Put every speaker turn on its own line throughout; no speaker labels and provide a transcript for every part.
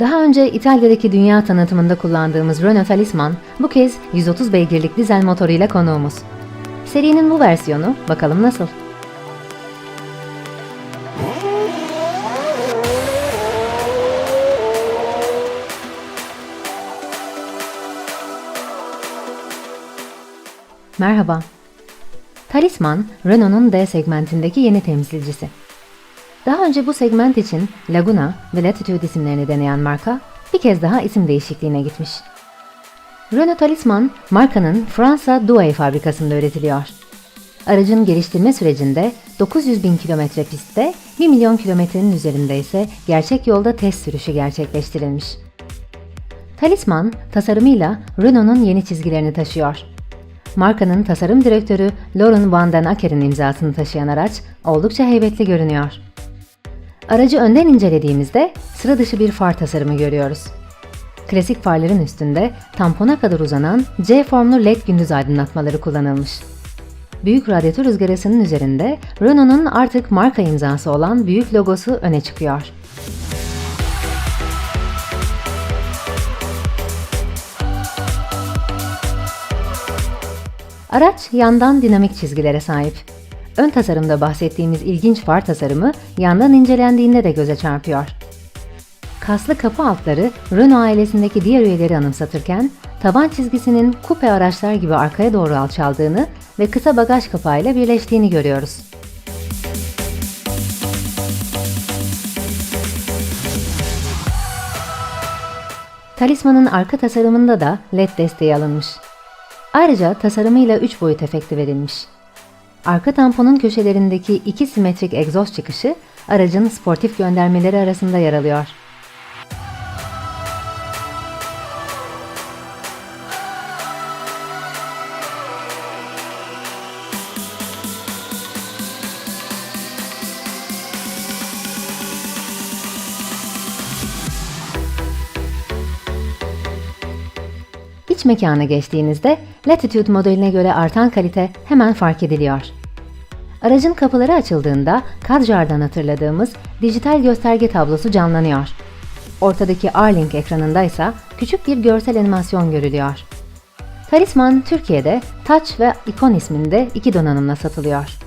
Daha önce İtalya'daki dünya tanıtımında kullandığımız Renault Talisman bu kez 130 beygirlik dizel motoruyla konuğumuz. Serinin bu versiyonu bakalım nasıl? Merhaba. Talisman, Renault'un D segmentindeki yeni temsilcisi. Daha önce bu segment için Laguna ve Latitude isimlerini deneyen marka bir kez daha isim değişikliğine gitmiş. Renault Talisman, markanın Fransa Douai fabrikasında üretiliyor. Aracın geliştirme sürecinde 900 bin kilometre pistte, 1 milyon kilometrenin üzerinde ise gerçek yolda test sürüşü gerçekleştirilmiş. Talisman, tasarımıyla Renault'un yeni çizgilerini taşıyor. Markanın tasarım direktörü Lauren Van den Aker'in imzasını taşıyan araç oldukça heybetli görünüyor. Aracı önden incelediğimizde sıra dışı bir far tasarımı görüyoruz. Klasik farların üstünde tampona kadar uzanan C formlu LED gündüz aydınlatmaları kullanılmış. Büyük radyatör ızgarasının üzerinde Renault'un artık marka imzası olan büyük logosu öne çıkıyor. Araç yandan dinamik çizgilere sahip. Ön tasarımda bahsettiğimiz ilginç far tasarımı yandan incelendiğinde de göze çarpıyor. Kaslı kapı altları Renault ailesindeki diğer üyeleri anımsatırken, taban çizgisinin kupe araçlar gibi arkaya doğru alçaldığını ve kısa bagaj kapağıyla birleştiğini görüyoruz. Talisman'ın arka tasarımında da LED desteği alınmış. Ayrıca tasarımıyla 3 boyut efekti verilmiş. Arka tamponun köşelerindeki iki simetrik egzoz çıkışı aracın sportif göndermeleri arasında yer alıyor. İç mekana geçtiğinizde Latitude modeline göre artan kalite hemen fark ediliyor. Aracın kapıları açıldığında Kadjar'dan hatırladığımız dijital gösterge tablosu canlanıyor. Ortadaki R-Link ekranında ise küçük bir görsel animasyon görülüyor. Talisman Türkiye'de Touch ve Icon isminde iki donanımla satılıyor.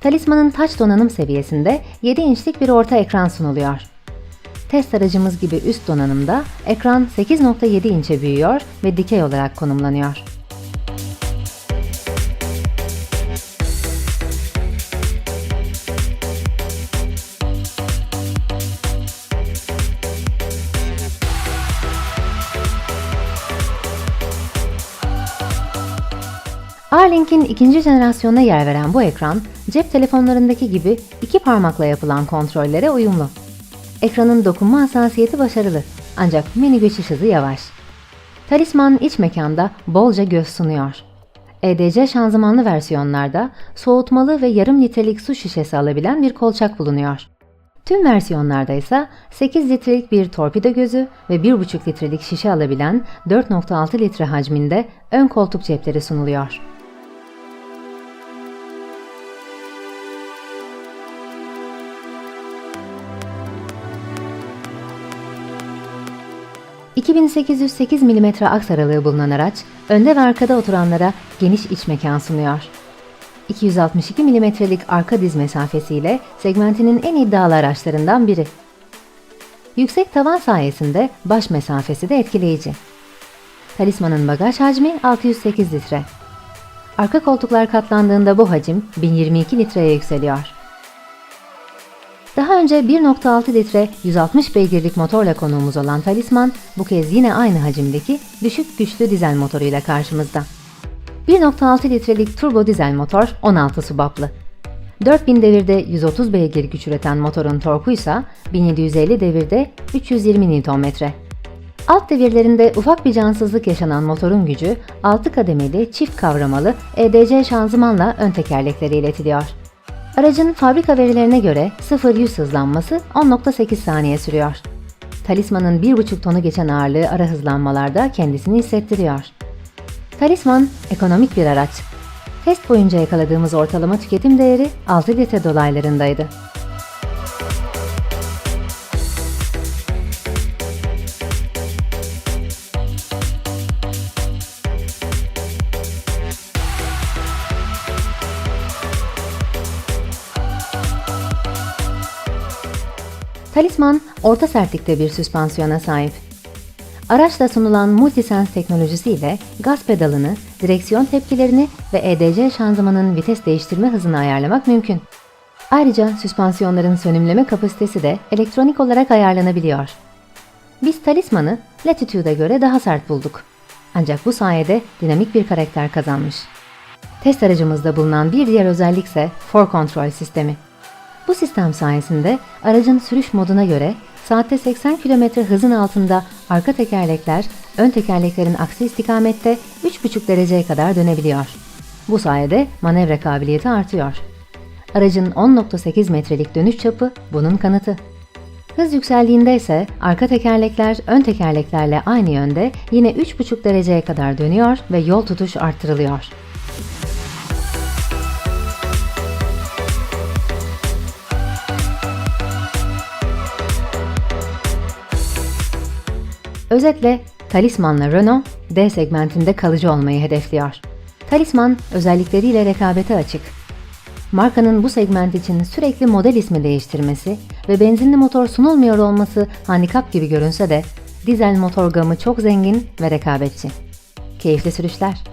Talisman'ın Touch donanım seviyesinde 7 inçlik bir orta ekran sunuluyor. Test aracımız gibi üst donanımda ekran 8.7 inçe büyüyor ve dikey olarak konumlanıyor. R-Link'in ikinci jenerasyonuna yer veren bu ekran, cep telefonlarındaki gibi iki parmakla yapılan kontrollere uyumlu. Ekranın dokunma hassasiyeti başarılı ancak menü geçiş hızı yavaş. Talisman iç mekanda bolca göz sunuyor. EDC şanzımanlı versiyonlarda soğutmalı ve yarım litrelik su şişesi alabilen bir kolçak bulunuyor. Tüm versiyonlarda ise 8 litrelik bir torpido gözü ve 1,5 litrelik şişe alabilen 4.6 litre hacminde ön koltuk cepleri sunuluyor. ...2808 mm aks aralığı bulunan araç, önde ve arkada oturanlara geniş iç mekan sunuyor. 262 mm'lik arka diz mesafesiyle segmentinin en iddialı araçlarından biri. Yüksek tavan sayesinde baş mesafesi de etkileyici. Talisman'ın bagaj hacmi 608 litre. Arka koltuklar katlandığında bu hacim 1022 litreye yükseliyor. Önce 1.6 litre 160 beygirlik motorla konuğumuz olan Talisman bu kez yine aynı hacimdeki düşük güçlü dizel motoruyla karşımızda. 1.6 litrelik turbo dizel motor 16 subaplı. 4000 devirde 130 beygir güç üreten motorun torku ise 1750 devirde 320 Nm. Alt devirlerinde ufak bir cansızlık yaşanan motorun gücü 6 kademeli çift kavramalı EDC şanzımanla ön tekerleklere iletiliyor. Aracın fabrika verilerine göre 0-100 hızlanması 10.8 saniye sürüyor. Talisman'ın 1.5 tonu geçen ağırlığı ara hızlanmalarda kendisini hissettiriyor. Talisman ekonomik bir araç. Test boyunca yakaladığımız ortalama tüketim değeri 6 litre dolaylarındaydı. Talisman, orta sertlikte bir süspansiyona sahip. Araçla sunulan Multisense teknolojisiyle gaz pedalını, direksiyon tepkilerini ve EDC şanzımanın vites değiştirme hızını ayarlamak mümkün. Ayrıca süspansiyonların sönümleme kapasitesi de elektronik olarak ayarlanabiliyor. Biz talismanı Latitude'a göre daha sert bulduk. Ancak bu sayede dinamik bir karakter kazanmış. Test aracımızda bulunan bir diğer özellik ise For Control sistemi. Bu sistem sayesinde aracın sürüş moduna göre saatte 80 km hızın altında arka tekerlekler ön tekerleklerin aksi istikamette 3,5 dereceye kadar dönebiliyor. Bu sayede manevra kabiliyeti artıyor. Aracın 10.8 metrelik dönüş çapı bunun kanıtı. Hız yükseldiğinde ise arka tekerlekler ön tekerleklerle aynı yönde yine 3,5 dereceye kadar dönüyor ve yol tutuş arttırılıyor. Özetle Talisman'la Renault D segmentinde kalıcı olmayı hedefliyor. Talisman özellikleriyle rekabete açık. Markanın bu segment için sürekli model ismi değiştirmesi ve benzinli motor sunulmuyor olması handikap gibi görünse de dizel motor gamı çok zengin ve rekabetçi. Keyifli sürüşler.